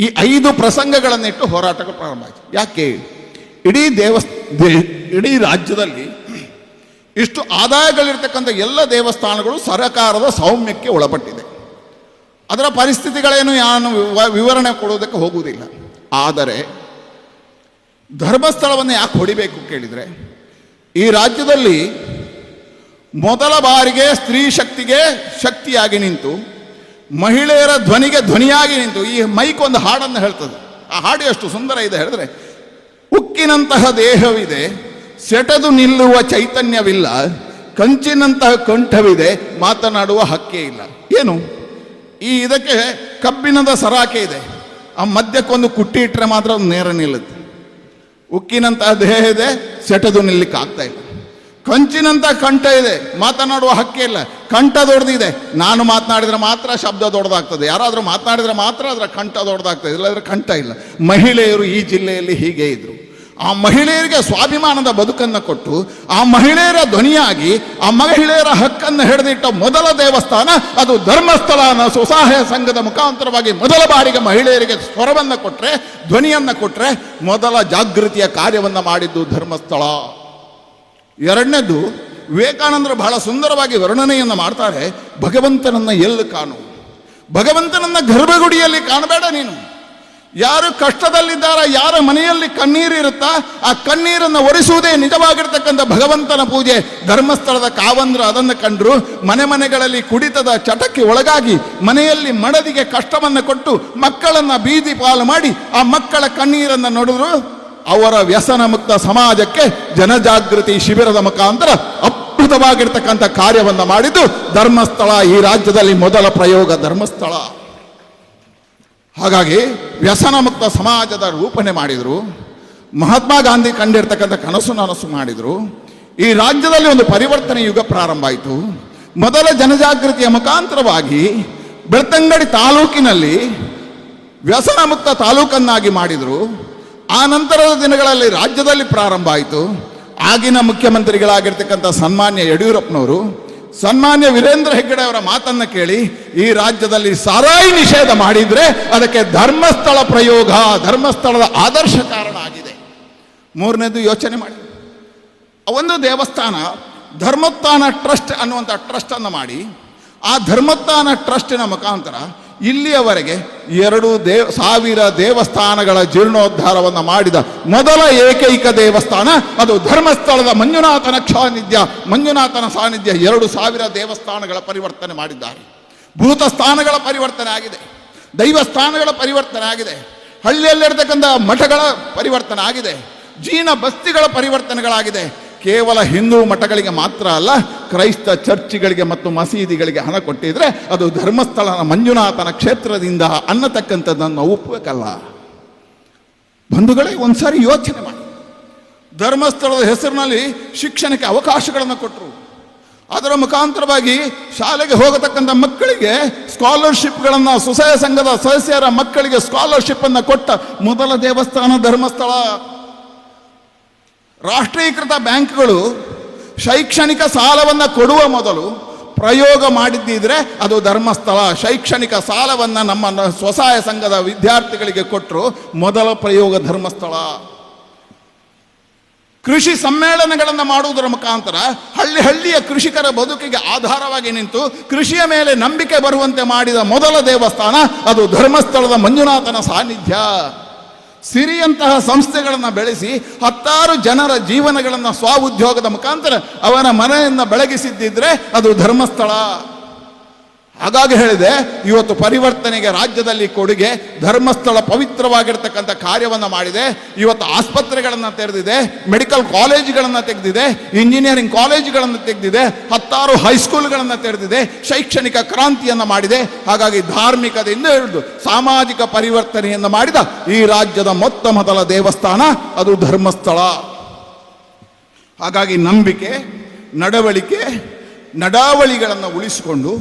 ಈ ಐದು ಪ್ರಸಂಗಗಳನ್ನಿಟ್ಟು ಹೋರಾಟಕ್ಕೆ ಪ್ರಾರಂಭ ಆಯಿತು. ಯಾಕೆ? ಇಡೀ ದೇವಸ್ ಇಡೀ ರಾಜ್ಯದಲ್ಲಿ ಇಷ್ಟು ಆದಾಯಗಳಿರ್ತಕ್ಕಂಥ ಎಲ್ಲ ದೇವಸ್ಥಾನಗಳು ಸರಕಾರದ ಸೌಮ್ಯಕ್ಕೆ ಒಳಪಟ್ಟಿದೆ. ಅದರ ಪರಿಸ್ಥಿತಿಗಳೇನು ಯಾನು ವಿವ- ವಿವರಣೆ ಕೊಡೋದಕ್ಕೆ ಹೋಗುವುದಿಲ್ಲ. ಆದರೆ, ಧರ್ಮಸ್ಥಳವನ್ನು ಯಾಕೆ ಹೊಡಿಬೇಕು ಕೇಳಿದರೆ, ಈ ರಾಜ್ಯದಲ್ಲಿ ಮೊದಲ ಬಾರಿಗೆ ಸ್ತ್ರೀ ಶಕ್ತಿಗೆ ಶಕ್ತಿಯಾಗಿ ನಿಂತು, ಮಹಿಳೆಯರ ಧ್ವನಿಗೆ ಧ್ವನಿಯಾಗಿ ನಿಂತು, ಈ ಮೈಕ್ ಒಂದು ಹಾಡನ್ನು ಹೇಳ್ತದೆ. ಆ ಹಾಡು ಎಷ್ಟು ಸುಂದರ ಇದೆ ಹೇಳಿದ್ರೆ, ಉಕ್ಕಿನಂತಹ ದೇಹವಿದೆ, ಸೆಟೆದು ನಿಲ್ಲುವ ಚೈತನ್ಯವಿಲ್ಲ, ಕಂಚಿನಂತಹ ಕಂಠವಿದೆ, ಮಾತನಾಡುವ ಹಕ್ಕೇ ಇಲ್ಲ. ಏನು? ಈ ಇದಕ್ಕೆ ಕಬ್ಬಿಣದ ಸರಾಕೆ ಇದೆ. ಆ ಮಧ್ಯಕ್ಕೊಂದು ಕುಟ್ಟಿ ಇಟ್ಟರೆ ಮಾತ್ರ ನೇರ ನಿಲ್ಲುತ್ತೆ. ಉಕ್ಕಿನಂತಹ ದೇಹ ಇದೆ, ಸೆಟೆದು ನಿಲ್ಲಕ್ಕೆ ಆಗ್ತಾ ಇಲ್ಲ. ಕಂಚಿನಂತ ಕಂಠ ಇದೆ, ಮಾತನಾಡುವ ಹಕ್ಕೇ ಇಲ್ಲ. ಕಂಠ ದೊಡ್ಡದಿದೆ. ನಾನು ಮಾತನಾಡಿದ್ರೆ ಮಾತ್ರ ಶಬ್ದ ದೊಡ್ಡದಾಗ್ತದೆ. ಯಾರಾದರೂ ಮಾತನಾಡಿದ್ರೆ ಮಾತ್ರ ಅದರ ಕಂಠ ದೊಡ್ಡದಾಗ್ತದೆ. ಇಲ್ಲದ್ರೆ ಕಂಠ ಇಲ್ಲ. ಮಹಿಳೆಯರು ಈ ಜಿಲ್ಲೆಯಲ್ಲಿ ಹೀಗೆ ಇದ್ರು. ಆ ಮಹಿಳೆಯರಿಗೆ ಸ್ವಾಭಿಮಾನದ ಬದುಕನ್ನು ಕೊಟ್ಟು, ಆ ಮಹಿಳೆಯರ ಧ್ವನಿಯಾಗಿ, ಆ ಮಹಿಳೆಯರ ಹಕ್ಕನ್ನು ಹಿಡಿದಿಟ್ಟ ಮೊದಲ ದೇವಸ್ಥಾನ, ಅದು ಧರ್ಮಸ್ಥಳ ಸ್ವಸಹಾಯ ಸಂಘದ ಮುಖಾಂತರವಾಗಿ ಮೊದಲ ಬಾರಿಗೆ ಮಹಿಳೆಯರಿಗೆ ಸ್ವರವನ್ನು ಕೊಟ್ಟರೆ ಧ್ವನಿಯನ್ನು ಕೊಟ್ಟರೆ ಮೊದಲ ಜಾಗೃತಿಯ ಕಾರ್ಯವನ್ನು ಮಾಡಿದ್ದು ಧರ್ಮಸ್ಥಳ. ಎರಡನೇದು, ವಿವೇಕಾನಂದರು ಬಹಳ ಸುಂದರವಾಗಿ ವರ್ಣನೆಯನ್ನು ಮಾಡ್ತಾರೆ, ಭಗವಂತನನ್ನ ಎಲ್ಲಿ ಕಾಣು ಭಗವಂತನನ್ನ ಗರ್ಭಗುಡಿಯಲ್ಲಿ ಕಾಣಬೇಡ ನೀನು. ಯಾರು ಕಷ್ಟದಲ್ಲಿದ್ದಾರ, ಯಾರ ಮನೆಯಲ್ಲಿ ಕಣ್ಣೀರಿರುತ್ತಾ ಆ ಕಣ್ಣೀರನ್ನು ಒರೆಸುವುದೇ ನಿಜವಾಗಿರ್ತಕ್ಕಂಥ ಭಗವಂತನ ಪೂಜೆ. ಧರ್ಮಸ್ಥಳದ ಕಾವಂದ್ರ ಅದನ್ನು ಕಂಡ್ರು, ಮನೆ ಮನೆಗಳಲ್ಲಿ ಕುಡಿತದ ಚಟಕ್ಕೆ ಒಳಗಾಗಿ ಮನೆಯಲ್ಲಿ ಮಡದಿಗೆ ಕಷ್ಟವನ್ನು ಕೊಟ್ಟು ಮಕ್ಕಳನ್ನ ಬೀದಿ ಪಾಲು ಮಾಡಿ, ಆ ಮಕ್ಕಳ ಕಣ್ಣೀರನ್ನು ನೋಡಿದ್ರು ಅವರ ವ್ಯಸನ ಮುಕ್ತ ಸಮಾಜಕ್ಕೆ ಜನಜಾಗೃತಿ ಶಿಬಿರದ ಮುಖಾಂತರ ಅದ್ಭುತವಾಗಿರ್ತಕ್ಕಂಥ ಕಾರ್ಯವನ್ನು ಮಾಡಿದ್ದು ಧರ್ಮಸ್ಥಳ ಈ ರಾಜ್ಯದಲ್ಲಿ ಮೊದಲ ಪ್ರಯೋಗ ಧರ್ಮಸ್ಥಳ. ಹಾಗಾಗಿ ವ್ಯಸನ ಮುಕ್ತ ಸಮಾಜದ ರೂಪಣೆ ಮಾಡಿದರು, ಮಹಾತ್ಮ ಗಾಂಧಿ ಕಂಡಿರ್ತಕ್ಕಂಥ ಕನಸು ನನಸು ಮಾಡಿದರು, ಈ ರಾಜ್ಯದಲ್ಲಿ ಒಂದು ಪರಿವರ್ತನೆ ಯುಗ ಪ್ರಾರಂಭ ಆಯಿತು. ಮೊದಲ ಜನಜಾಗೃತಿಯ ಮುಖಾಂತರವಾಗಿ ಬೆಳ್ತಂಗಡಿ ತಾಲೂಕಿನಲ್ಲಿ ವ್ಯಸನ ಮುಕ್ತ ತಾಲೂಕನ್ನಾಗಿ ಮಾಡಿದರು. ಆ ನಂತರದ ದಿನಗಳಲ್ಲಿ ರಾಜ್ಯದಲ್ಲಿ ಪ್ರಾರಂಭ ಆಯಿತು. ಆಗಿನ ಮುಖ್ಯಮಂತ್ರಿಗಳಾಗಿರ್ತಕ್ಕಂಥ ಸನ್ಮಾನ್ಯ ಯಡಿಯೂರಪ್ಪನವರು, ಸನ್ಮಾನ್ಯ ವೀರೇಂದ್ರ ಹೆಗ್ಗಡೆ ಅವರ ಮಾತನ್ನು ಕೇಳಿ, ಈ ರಾಜ್ಯದಲ್ಲಿ ಸಾರಾಯಿ ನಿಷೇಧ ಮಾಡಿದ್ರೆ ಅದಕ್ಕೆ ಧರ್ಮಸ್ಥಳ ಪ್ರಯೋಗ, ಧರ್ಮಸ್ಥಳದ ಆದರ್ಶ ಕಾರಣ ಆಗಿದೆ. ಮೂರನೇದು ಯೋಚನೆ ಮಾಡಿ. ಒಂದು ದೇವಸ್ಥಾನ ಧರ್ಮೋತ್ಥಾನ ಟ್ರಸ್ಟ್ ಅನ್ನುವಂಥ ಟ್ರಸ್ಟನ್ನು ಮಾಡಿ, ಆ ಧರ್ಮೋತ್ಥಾನ ಟ್ರಸ್ಟಿನ ಮುಖಾಂತರ ಇಲ್ಲಿಯವರೆಗೆ ಎರಡು ದೇವ, ಸಾವಿರ ದೇವಸ್ಥಾನಗಳ ಜೀರ್ಣೋದ್ಧಾರವನ್ನು ಮಾಡಿದ ಮೊದಲ ಏಕೈಕ ದೇವಸ್ಥಾನ, ಅದು ಧರ್ಮಸ್ಥಳದ ಮಂಜುನಾಥನ ಸಾನ್ನಿಧ್ಯ ಮಂಜುನಾಥನ ಸಾನ್ನಿಧ್ಯ ಎರಡು ಸಾವಿರ ದೇವಸ್ಥಾನಗಳ ಪರಿವರ್ತನೆ ಮಾಡಿದ್ದಾರೆ. ಭೂತ ಸ್ಥಾನಗಳ ಪರಿವರ್ತನೆ ಆಗಿದೆ. ದೈವ ಸ್ಥಾನಗಳ ಪರಿವರ್ತನೆ ಆಗಿದೆ. ಹಳ್ಳಿಯಲ್ಲಿರ್ತಕ್ಕಂಥ ಮಠಗಳ ಪರಿವರ್ತನೆ ಆಗಿದೆ. ಜೀನ ಬಸ್ತಿಗಳ ಪರಿವರ್ತನೆಗಳಾಗಿದೆ. ಕೇವಲ ಹಿಂದೂ ಮಠಗಳಿಗೆ ಮಾತ್ರ ಅಲ್ಲ, ಕ್ರೈಸ್ತ ಚರ್ಚ್ಗಳಿಗೆ ಮತ್ತು ಮಸೀದಿಗಳಿಗೆ ಹಣ ಕೊಟ್ಟಿದ್ರೆ ಅದು ಧರ್ಮಸ್ಥಳನ ಮಂಜುನಾಥನ ಕ್ಷೇತ್ರದಿಂದ ಅನ್ನತಕ್ಕಂಥದ್ದನ್ನು ಒಪ್ಪಬೇಕಲ್ಲ. ಬಂಧುಗಳೇ, ಒಂದ್ಸಾರಿ ಯೋಚನೆ ಮಾಡಿ. ಧರ್ಮಸ್ಥಳದ ಹೆಸರಿನಲ್ಲಿ ಶಿಕ್ಷಣಕ್ಕೆ ಅವಕಾಶಗಳನ್ನು ಕೊಟ್ಟರು ಅದರ ಮುಖಾಂತರವಾಗಿ ಶಾಲೆಗೆ ಹೋಗತಕ್ಕಂಥ ಮಕ್ಕಳಿಗೆ ಸ್ಕಾಲರ್ಶಿಪ್ಗಳನ್ನು, ಸ್ವಸಹಾಯ ಸಂಘದ ಸದಸ್ಯರ ಮಕ್ಕಳಿಗೆ ಸ್ಕಾಲರ್ಶಿಪ್ ಅನ್ನು ಕೊಟ್ಟ ಮೊದಲ ದೇವಸ್ಥಾನ ಧರ್ಮಸ್ಥಳ. ರಾಷ್ಟ್ರೀಕೃತ ಬ್ಯಾಂಕ್ಗಳು ಶೈಕ್ಷಣಿಕ ಸಾಲವನ್ನು ಕೊಡುವ ಮೊದಲು ಪ್ರಯೋಗ ಮಾಡಿದ್ದಿದ್ರೆ ಅದು ಧರ್ಮಸ್ಥಳ. ಶೈಕ್ಷಣಿಕ ಸಾಲವನ್ನು ನಮ್ಮ ಸ್ವಸಹಾಯ ಸಂಘದ ವಿದ್ಯಾರ್ಥಿಗಳಿಗೆ ಕೊಟ್ಟರು ಮೊದಲ ಪ್ರಯೋಗ ಧರ್ಮಸ್ಥಳ. ಕೃಷಿ ಸಮ್ಮೇಳನಗಳನ್ನು ಮಾಡುವುದರ ಮುಖಾಂತರ ಹಳ್ಳಿ ಹಳ್ಳಿಯ ಕೃಷಿಕರ ಬದುಕಿಗೆ ಆಧಾರವಾಗಿ ನಿಂತು ಕೃಷಿಯ ಮೇಲೆ ನಂಬಿಕೆ ಬರುವಂತೆ ಮಾಡಿದ ಮೊದಲ ದೇವಸ್ಥಾನ ಅದು ಧರ್ಮಸ್ಥಳದ ಮಂಜುನಾಥನ ಸಾನ್ನಿಧ್ಯ. ಸಿರಿಯಂತಹ ಸಂಸ್ಥೆಗಳನ್ನು ಬೆಳೆಸಿ ಹತ್ತಾರು ಜನರ ಜೀವನಗಳನ್ನು ಸ್ವ ಉದ್ಯೋಗದ ಮುಖಾಂತರ ಅವನ ಮನೆಯನ್ನು ಬೆಳಗಿಸಿದ್ದಿದ್ರೆ ಅದು ಧರ್ಮಸ್ಥಳ. ಹಾಗಾಗಿ ಹೇಳಿದೆ, ಇವತ್ತು ಪರಿವರ್ತನೆಗೆ ರಾಜ್ಯದಲ್ಲಿ ಕೊಡುಗೆ, ಧರ್ಮಸ್ಥಳ ಪವಿತ್ರವಾಗಿರ್ತಕ್ಕಂಥ ಕಾರ್ಯವನ್ನು ಮಾಡಿದೆ. ಇವತ್ತು ಆಸ್ಪತ್ರೆಗಳನ್ನು ತೆರೆದಿದೆ ಮೆಡಿಕಲ್ ಕಾಲೇಜುಗಳನ್ನು ತೆಗೆದಿದೆ ಇಂಜಿನಿಯರಿಂಗ್ ಕಾಲೇಜುಗಳನ್ನು ತೆಗೆದಿದೆ, ಹತ್ತಾರು ಹೈಸ್ಕೂಲ್ಗಳನ್ನು ತೆರೆದಿದೆ, ಶೈಕ್ಷಣಿಕ ಕ್ರಾಂತಿಯನ್ನು ಮಾಡಿದೆ. ಹಾಗಾಗಿ ಧಾರ್ಮಿಕದಿಂದ ಹಿಡಿದು ಸಾಮಾಜಿಕ ಪರಿವರ್ತನೆಯನ್ನು ಮಾಡಿದ ಈ ರಾಜ್ಯದ ಮೊತ್ತ ಮೊದಲ ದೇವಸ್ಥಾನ ಅದು ಧರ್ಮಸ್ಥಳ. ಹಾಗಾಗಿ ನಂಬಿಕೆ, ನಡವಳಿಕೆ, ನಡಾವಳಿಗಳನ್ನು ಉಳಿಸಿಕೊಂಡು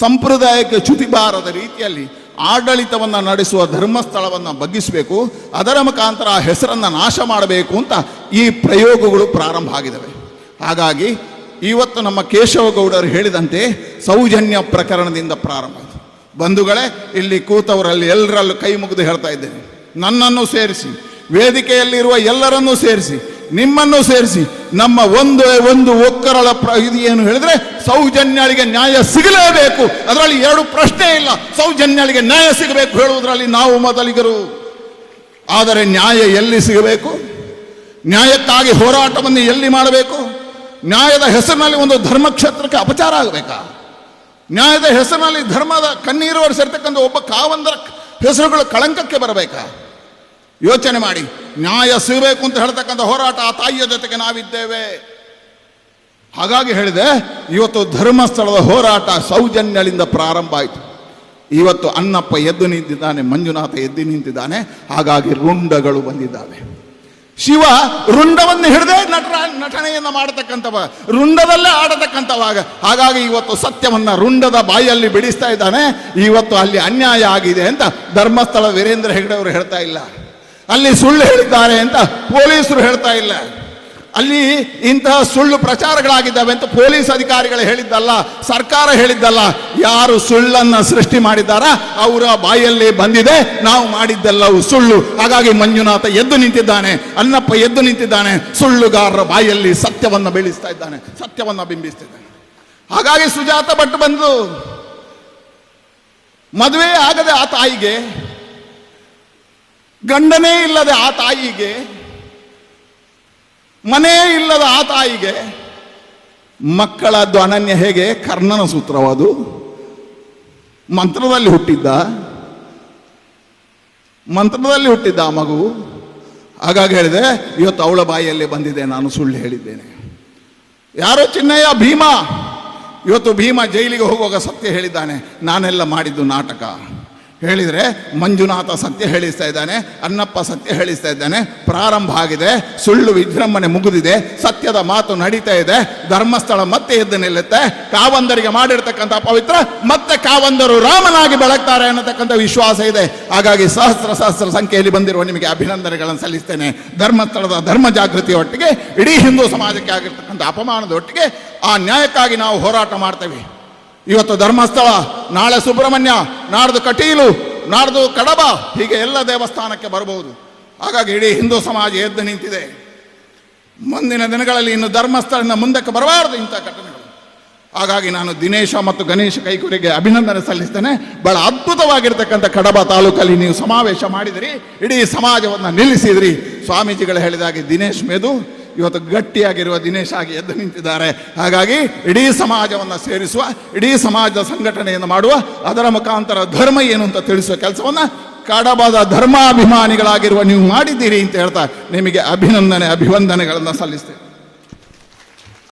ಸಂಪ್ರದಾಯಕ್ಕೆ ಚ್ಯುತಿ ಬಾರದ ರೀತಿಯಲ್ಲಿ ಆಡಳಿತವನ್ನು ನಡೆಸುವ ಧರ್ಮಸ್ಥಳವನ್ನು ಬಗ್ಗಿಸಬೇಕು, ಅದರ ಮುಖಾಂತರ ಆ ಹೆಸರನ್ನು ನಾಶ ಮಾಡಬೇಕು ಅಂತ ಈ ಪ್ರಯೋಗಗಳು ಪ್ರಾರಂಭ ಆಗಿದ್ದಾವೆ ಹಾಗಾಗಿ ಇವತ್ತು ನಮ್ಮ ಕೇಶವಗೌಡರು ಹೇಳಿದಂತೆ ಸೌಜನ್ಯ ಪ್ರಕರಣದಿಂದ ಪ್ರಾರಂಭ ಆಯಿತು. ಬಂಧುಗಳೇ, ಇಲ್ಲಿ ಕೂತವರಲ್ಲಿ ಎಲ್ಲರಲ್ಲೂ ಕೈ ಮುಗಿದು ಹೇಳ್ತಾ ಇದ್ದೇನೆ. ನನ್ನನ್ನು ಸೇರಿಸಿ, ವೇದಿಕೆಯಲ್ಲಿರುವ ಎಲ್ಲರನ್ನೂ ಸೇರಿಸಿ ನಿಮ್ಮನ್ನು ಸೇರಿಸಿ ನಮ್ಮ ಒಂದು ಒಂದು ಒಕ್ಕರಳ ಇದು ಏನು ಹೇಳಿದ್ರೆ ಸೌಜನ್ಯಳಿಗೆ ನ್ಯಾಯ ಸಿಗಲೇಬೇಕು. ಅದರಲ್ಲಿ ಎರಡು ಪ್ರಶ್ನೆ ಇಲ್ಲ. ಸೌಜನ್ಯಳಿಗೆ ನ್ಯಾಯ ಸಿಗಬೇಕು ಹೇಳುವುದರಲ್ಲಿ ನಾವು ಮೊದಲಿಗರು. ಆದರೆ ನ್ಯಾಯ ಎಲ್ಲಿ ಸಿಗಬೇಕು? ನ್ಯಾಯಕ್ಕಾಗಿ ಹೋರಾಟವನ್ನು ಎಲ್ಲಿ ಮಾಡಬೇಕು? ನ್ಯಾಯದ ಹೆಸರಿನಲ್ಲಿ ಒಂದು ಧರ್ಮಕ್ಷೇತ್ರಕ್ಕೆ ಅಪಚಾರ ಆಗಬೇಕಾ? ನ್ಯಾಯದ ಹೆಸರಿನಲ್ಲಿ ಧರ್ಮದ ಕಣ್ಣೀರು ಒರೆಸಿರ್ತಕ್ಕಂಥ ಒಬ್ಬ ಕಾವಂದರ ಹೆಸರುಗಳು ಕಳಂಕಕ್ಕೆ ಬರಬೇಕಾ? ಯೋಚನೆ ಮಾಡಿ. ನ್ಯಾಯ ಸಿಗಬೇಕು ಅಂತ ಹೇಳ್ತಕ್ಕಂಥ ಹೋರಾಟ ಆ ತಾಯಿಯ ಜೊತೆಗೆ ನಾವಿದ್ದೇವೆ. ಹಾಗಾಗಿ ಹೇಳಿದೆ, ಇವತ್ತು ಧರ್ಮಸ್ಥಳದ ಹೋರಾಟ ಸೌಜನ್ಯದಿಂದ ಪ್ರಾರಂಭ ಆಯಿತು. ಇವತ್ತು ಅನ್ನಪ್ಪ ಎದ್ದು ನಿಂತಿದ್ದಾನೆ, ಮಂಜುನಾಥ ಎದ್ದು ನಿಂತಿದ್ದಾನೆ, ಹಾಗಾಗಿ ರುಂಡಗಳು ಬಂದಿದ್ದಾವೆ. ಶಿವ ರುಂಡವನ್ನು ಹಿಡಿದೇ ನಟರ ನಟನೆಯನ್ನು ಮಾಡತಕ್ಕಂಥವ, ರುಂಡದಲ್ಲೇ ಆಡತಕ್ಕಂಥವಾಗ, ಹಾಗಾಗಿ ಇವತ್ತು ಸತ್ಯವನ್ನು ರುಂಡದ ಬಾಯಲ್ಲಿ ಬಿಡಿಸ್ತಾ ಇದ್ದಾನೆ. ಇವತ್ತು ಅಲ್ಲಿ ಅನ್ಯಾಯ ಆಗಿದೆ ಅಂತ ಧರ್ಮಸ್ಥಳ ವೀರೇಂದ್ರ ಹೆಗಡೆ ಅವರು ಹೇಳ್ತಾ ಇಲ್ಲ. ಅಲ್ಲಿ ಸುಳ್ಳು ಹೇಳಿದ್ದಾರೆ ಅಂತ ಪೊಲೀಸರು ಹೇಳ್ತಾ ಇಲ್ಲ. ಅಲ್ಲಿ ಇಂತಹ ಸುಳ್ಳು ಪ್ರಚಾರಗಳಾಗಿದ್ದಾವೆ ಅಂತ ಪೊಲೀಸ್ ಅಧಿಕಾರಿಗಳು ಹೇಳಿದ್ದಲ್ಲ, ಸರ್ಕಾರ ಹೇಳಿದ್ದಲ್ಲ, ಯಾರು ಸುಳ್ಳನ್ನ ಸೃಷ್ಟಿ ಮಾಡಿದ್ದಾರ ಅವರ ಬಾಯಲ್ಲಿ ಬಂದಿದೆ, ನಾವು ಮಾಡಿದ್ದೆಲ್ಲವೂ ಸುಳ್ಳು. ಹಾಗಾಗಿ ಮಂಜುನಾಥ ಎದ್ದು ನಿಂತಿದ್ದಾನೆ ಅನ್ನಪ್ಪ ಎದ್ದು ನಿಂತಿದ್ದಾನೆ, ಸುಳ್ಳುಗಾರರ ಬಾಯಲ್ಲಿ ಸತ್ಯವನ್ನ ಬೆಳೆಸ್ತಾ ಇದ್ದಾನೆ, ಸತ್ಯವನ್ನ ಬಿಂಬಿಸ್ತಿದ್ದಾನೆ ಹಾಗಾಗಿ ಸುಜಾತ ಭಟ್ ಬಂದು, ಮದುವೆ ಆಗದೆ ಆ ತಾಯಿಗೆ ಗಂಡನೇ ಇಲ್ಲದೆ ಆ ತಾಯಿಗೆ ಮನೇ ಇಲ್ಲದ ಆ ತಾಯಿಗೆ ಮಕ್ಕಳದ್ದು ಅನನ್ಯ ಹೇಗೆ? ಕರ್ಣನ ಸೂತ್ರವಾದು. ಮಂತ್ರದಲ್ಲಿ ಹುಟ್ಟಿದ್ದ. ಮಂತ್ರದಲ್ಲಿ ಹುಟ್ಟಿದ್ದ ಆ ಮಗು. ಹಾಗಾಗಿ ಹೇಳಿದೆ, ಇವತ್ತು ಅವಳ ಬಾಯಿಯಲ್ಲಿ ಬಂದಿದೆ, ನಾನು ಸುಳ್ಳು ಹೇಳಿದ್ದೇನೆ. ಯಾರು? ಚಿನ್ನಯ್ಯ, ಭೀಮ. ಇವತ್ತು ಭೀಮ ಜೈಲಿಗೆ ಹೋಗುವಾಗ ಸತ್ಯ ಹೇಳಿದ್ದಾನೆ. ನಾನೆಲ್ಲ ಮಾಡಿದ್ದು ನಾಟಕ. ಹೇಳಿದರೆ ಮಂಜುನಾಥ ಸತ್ಯ ಹೇಳಿಸ್ತಾ ಇದ್ದಾನೆ ಅನ್ನಪ್ಪ ಸತ್ಯ ಹೇಳಿಸ್ತಾ ಇದ್ದಾನೆ, ಪ್ರಾರಂಭ ಆಗಿದೆ, ಸುಳ್ಳು ವಿಜೃಂಭಣೆ ಮುಗಿದಿದೆ, ಸತ್ಯದ ಮಾತು ನಡೀತಾ ಇದೆ, ಧರ್ಮಸ್ಥಳ ಮತ್ತೆ ಎದ್ದು ನಿಲ್ಲುತ್ತೆ, ಕಾವಂದರಿಗೆ ಮಾಡಿರ್ತಕ್ಕಂಥ ಪವಿತ್ರ, ಮತ್ತೆ ಕಾವಂದರು ರಾಮನಾಗಿ ಬೆಳಗ್ತಾರೆ ಅನ್ನತಕ್ಕಂಥ ವಿಶ್ವಾಸ ಇದೆ. ಹಾಗಾಗಿ ಸಹಸ್ರ ಸಹಸ್ರ ಸಂಖ್ಯೆಯಲ್ಲಿ ಬಂದಿರುವ ನಿಮಗೆ ಅಭಿನಂದನೆಗಳನ್ನು ಸಲ್ಲಿಸ್ತೇನೆ. ಧರ್ಮಸ್ಥಳದ ಧರ್ಮ ಜಾಗೃತಿಯ ಒಟ್ಟಿಗೆ, ಇಡೀ ಹಿಂದೂ ಸಮಾಜಕ್ಕೆ ಆಗಿರ್ತಕ್ಕಂಥ ಅಪಮಾನದ ಒಟ್ಟಿಗೆ, ಆ ನ್ಯಾಯಕ್ಕಾಗಿ ನಾವು ಹೋರಾಟ ಮಾಡ್ತೇವೆ. ಇವತ್ತು ಧರ್ಮಸ್ಥಳ, ನಾಳೆ ಸುಬ್ರಹ್ಮಣ್ಯ, ನಾಡ್ದು ಕಟೀಲು, ನಾಡ್ದು ಕಡಬ, ಹೀಗೆ ಎಲ್ಲ ದೇವಸ್ಥಾನಕ್ಕೆ ಬರಬಹುದು. ಹಾಗಾಗಿ ಇಡೀ ಹಿಂದೂ ಸಮಾಜ ಎದ್ದು ನಿಂತಿದೆ. ಮುಂದಿನ ದಿನಗಳಲ್ಲಿ ಇನ್ನು ಧರ್ಮಸ್ಥಳದಿಂದ ಮುಂದಕ್ಕೆ ಬರಬಾರದು ಇಂಥ ಘಟನೆಗಳು. ಹಾಗಾಗಿ ನಾನು ದಿನೇಶ ಮತ್ತು ಗಣೇಶ ಕೈಕೂರಿಗೆ ಅಭಿನಂದನೆ ಸಲ್ಲಿಸ್ತೇನೆ. ಬಹಳ ಅದ್ಭುತವಾಗಿರ್ತಕ್ಕಂಥ ಕಡಬ ತಾಲೂಕಲ್ಲಿ ನೀವು ಸಮಾವೇಶ ಮಾಡಿದಿರಿ. ಇಡೀ ಸಮಾಜವನ್ನು ನಿಲ್ಲಿಸಿದ್ರಿ. ಸ್ವಾಮೀಜಿಗಳು ಹೇಳಿದಾಗೆ ದಿನೇಶ್ ಮೇದು ಇವತ್ತು ಗಟ್ಟಿಯಾಗಿರುವ ದಿನೇಶ್ ಆಗಿ ಎದ್ದು ನಿಂತಿದ್ದಾರೆ. ಹಾಗಾಗಿ ಇಡೀ ಸಮಾಜವನ್ನು ಸೇರಿಸುವ, ಇಡೀ ಸಮಾಜದ ಸಂಘಟನೆಯನ್ನು ಮಾಡುವ, ಅದರ ಮುಖಾಂತರ ಧರ್ಮ ಏನು ಅಂತ ತಿಳಿಸುವ ಕೆಲಸವನ್ನು ಕಡಬದ ಧರ್ಮಾಭಿಮಾನಿಗಳಾಗಿರುವ ನೀವು ಮಾಡಿದ್ದೀರಿ ಅಂತ ಹೇಳ್ತಾ ನಿಮಗೆ ಅಭಿನಂದನೆ, ಅಭಿವಂದನೆಗಳನ್ನು ಸಲ್ಲಿಸ್ತೇನೆ.